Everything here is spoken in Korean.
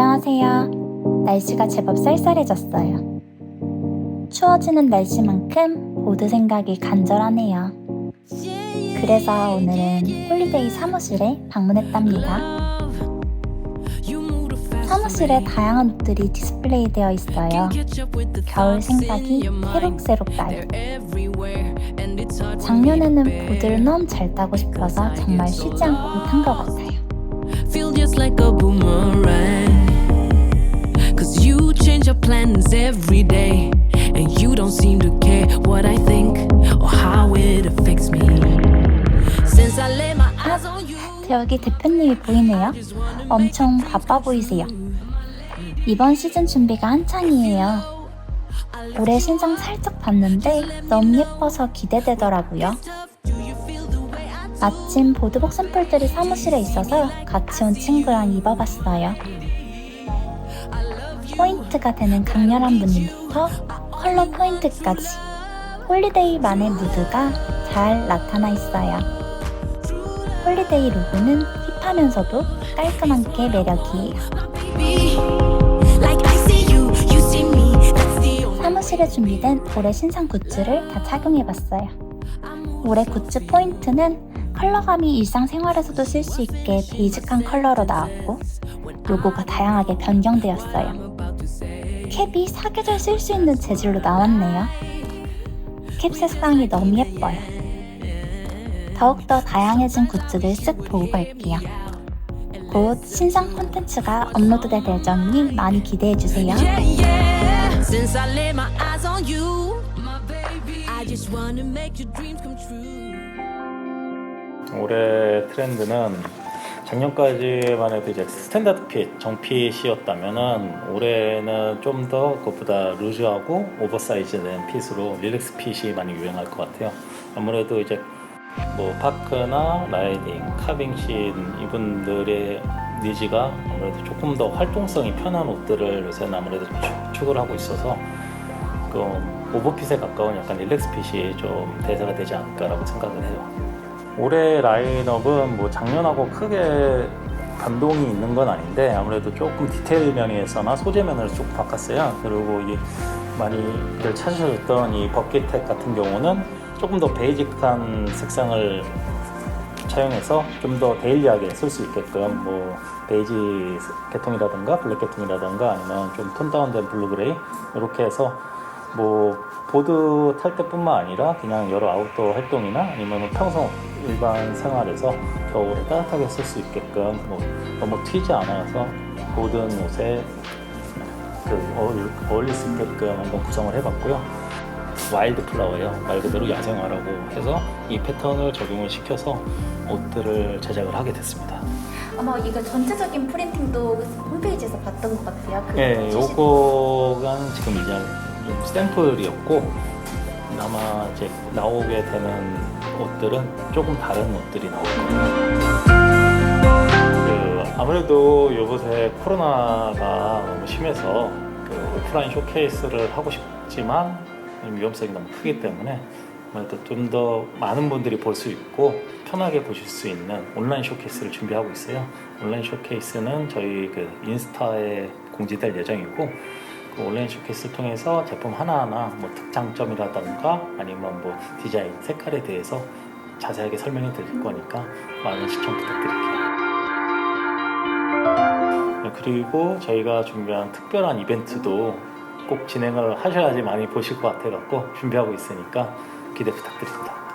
안녕하세요. 날씨가 제법 쌀쌀해졌어요. 추워지는 날씨만큼 보드 생각이 간절하네요. 그래서 오늘은 홀리데이 사무실에 방문했답니다. 사무실에 다양한 옷들이 디스플레이 되어 있어요. 겨울 생각이 새록새록 나요. 작년에는 보드를 너무 잘 타고 싶어서 정말 쉬지 않고 탄 것 같아요. Every day. And you don't seem to care what I think or how it affects me. Since I laid my eyes on you, 여기 대표님이 보이네요. 엄청 바빠 보이세요. 이번 시즌 준비가 한창이에요. 올해 신상 살짝 봤는데 너무 예뻐서 기대되더라고요. 마침 보드복 샘플들이 사무실에 있어서 같이 온 친구랑 입어봤어요. 포인트가 되는 강렬한 무늬부터 컬러 포인트까지 홀리데이만의 무드가 잘 나타나 있어요. 홀리데이 로고는 힙하면서도 깔끔한 게 매력이에요. 사무실에 준비된 올해 신상 굿즈를 다 착용해봤어요. 올해 굿즈 포인트는 컬러감이 일상생활에서도 쓸 수 있게 베이직한 컬러로 나왔고 로고가 다양하게 변경되었어요. 캡이 사계절 쓸 수 있는 재질로 나왔네요. 캡 색상이 너무 예뻐요. 더욱더 다양해진 굿즈들 쓱 보고 갈게요. 곧 신상 콘텐츠가 업로드될 예정이니 많이 기대해주세요. 올해 트렌드는 작년까지만 해도 이제 스탠다드 핏, 정핏이었다면은 올해는 좀 더 그것보다 루즈하고 오버사이즈된 핏으로 릴렉스 핏이 많이 유행할 것 같아요. 아무래도 이제 뭐 파크나 라이딩, 카빙신 이분들의 니즈가 아무래도 조금 더 활동성이 편한 옷들을 요새는 아무래도 추- 추구를 하고 있어서 그 오버핏에 가까운 약간 릴렉스 핏이 좀 대세가 되지 않을까라고 생각을 해요. 올해 라인업은 뭐 작년하고 크게 변동이 있는 건 아닌데 아무래도 조금 디테일 면에서나 소재 면을 조금 바꿨어요. 그리고 이 많이들 찾으셨던 이 버킷텍 같은 경우는 조금 더 베이직한 색상을 차용해서 좀 더 데일리하게 쓸 수 있게끔 뭐 베이지 계통이라든가 블랙 계통이라든가 아니면 좀 톤 다운된 블루 그레이 이렇게 해서 뭐 보드 탈 때뿐만 아니라 그냥 여러 아웃도어 활동이나 아니면 평소 일반 생활에서 겨울에 따뜻하게 쓸 수 있게끔 뭐 너무 튀지 않아서 모든 옷에 그 어울, 어울릴 수 있게끔 한번 구성을 해봤고요. 와일드 플라워예요. 말 그대로 야생화라고 해서 이 패턴을 적용을 시켜서 옷들을 제작을 하게 됐습니다. 아마 이거 전체적인 프린팅도 홈페이지에서 봤던 것 같아요. 그 예, CCTV. 요거가 지금 이제 좀 샘플이었고 아마 이제 나오게 되는 옷들은 조금 다른 옷들이 나올 거예요. 그 아무래도 요새 코로나가 너무 심해서 그 오프라인 쇼케이스를 하고 싶지만 위험성이 너무 크기 때문에 아무래도 좀 더 많은 분들이 볼 수 있고 편하게 보실 수 있는 온라인 쇼케이스를 준비하고 있어요. 온라인 쇼케이스는 저희 그 인스타에 공지될 예정이고 그 온라인 쇼케이스를 통해서 제품 하나하나 뭐 특장점이라던가 아니면 뭐 디자인, 색깔에 대해서 자세하게 설명해 드릴 거니까 많은 시청 부탁드릴게요. 네, 그리고 저희가 준비한 특별한 이벤트도 꼭 진행을 하셔야지 많이 보실 것 같아 갖고 준비하고 있으니까 기대 부탁드립니다.